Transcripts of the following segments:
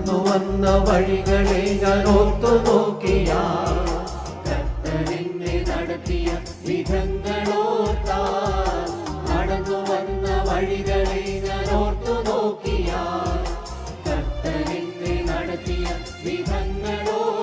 നടന്നു വന്ന വഴികളെ ഞാൻ ഓർത്തു നോക്കിയ കർത്തനെന്നെ നടത്തിയ വിധങ്ങളോർത്താ. നടന്നു വന്ന വഴികളെ ഞാൻ ഓർത്തു നോക്കിയ കർത്തനെന്നെ നടത്തിയ വിധങ്ങളോർത്താ.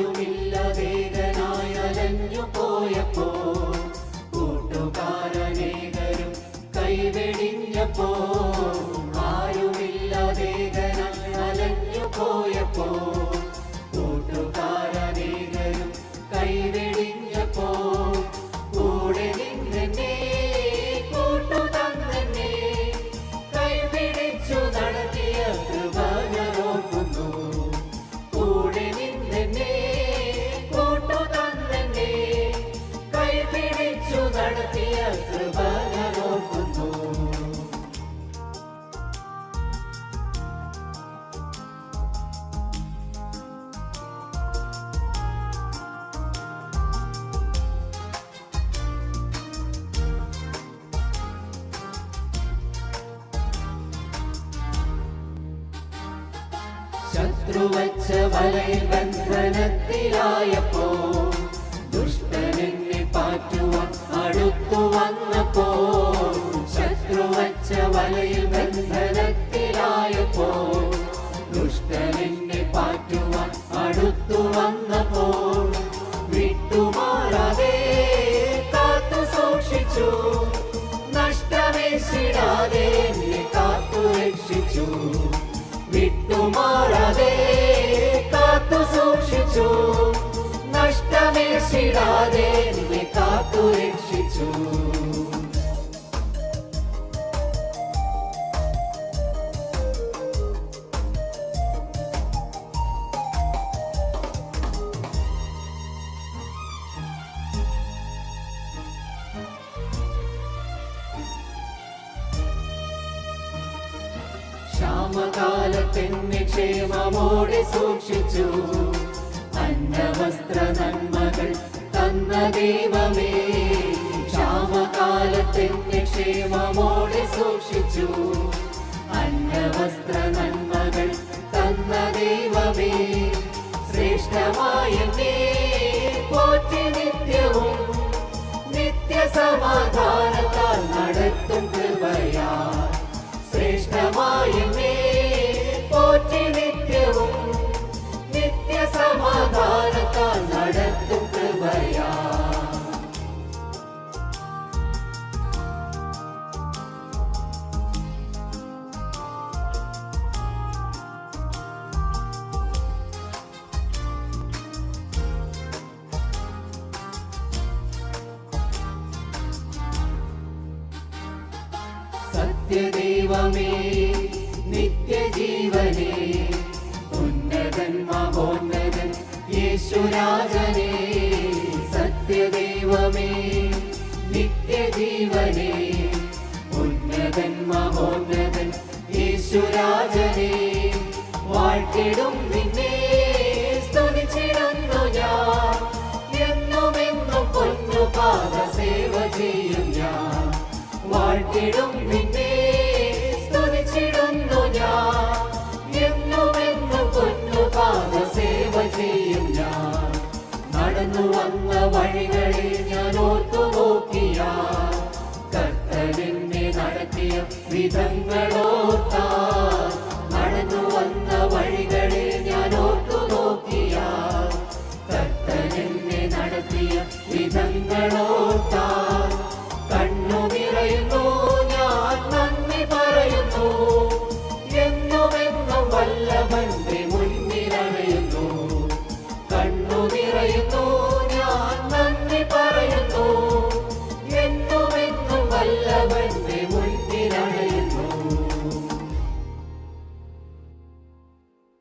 ആരുമില്ലതേകനായി അലഞ്ഞു പോയപ്പോ കൂട്ടുകാരനേകരും കൈവെടിഞ്ഞപ്പോ ശത്രുവച്ച വലയിൽ ബന്ധനത്തിലായപ്പോ ദുഷ്ടനെന്നെ പാറ്റുവാൻ അടുത്തു വന്നപ്പോ ശത്രുവച്ച വലയിൽ ബന്ധനത്തിലായപ്പോ ദുഷ്ടനെന്നെ പാറ്റുവാൻ അടുത്തു വന്നപ്പോ വിട്ടുമാറാതെ കാത്തു സൂക്ഷിച്ചു നഷ്ടമേശിടാതെ എന്നെ കാത്തു രക്ഷിച്ചു. വിട്ടുമാറാതെ കാത്തു സൂക്ഷിച്ചു. നഷ്ടമേശിടാതെ നിന്നെ കാത്തു രക്ഷിച്ചു. ക്ഷാമകാലത്തെന്നെ ക്ഷേമമോടെ സൂക്ഷിച്ചു. അന്നവസ്ത്ര നന്മകൾ തന്ന ദൈവമേ ക്ഷാമകാലത്തെന്നെ ക്ഷേമമോടെ സൂക്ഷിച്ചു. അന്നവസ്ത്ര നന്മകൾ തന്ന ദൈവമേ ശ്രേഷ്ഠമായ പോറ്റി നിത്യവും നിത്യസമാധാനത്താൽ നടത്തും കൃപയാ ശ്രേഷ്ഠമായ നീ സത്യദൈവമേ നിത്യജീവനേ ഉന്നതൻ മഹോന്നതൻ യേശുരാജനേ സത്യദൈവമേ നിത്യജീവനേ ഉന്നതൻ മഹോന്നതൻ യേശുരാജനേ വാഴ്ത്തിടും നിന്നെ സ്തുതിച്ചിടുന്നു ഞാൻ എന്നുമെന്നും പൊന്നു പാദ സേവ ചെയ്യും ഞാൻ. വാഴ്ത്തിടും നിന്നെ വഴികളിൽ ഞാൻ ഓർത്തു നോക്കിയ കർത്തനെന്നെ നടത്തിയ വിധങ്ങളോർത്താ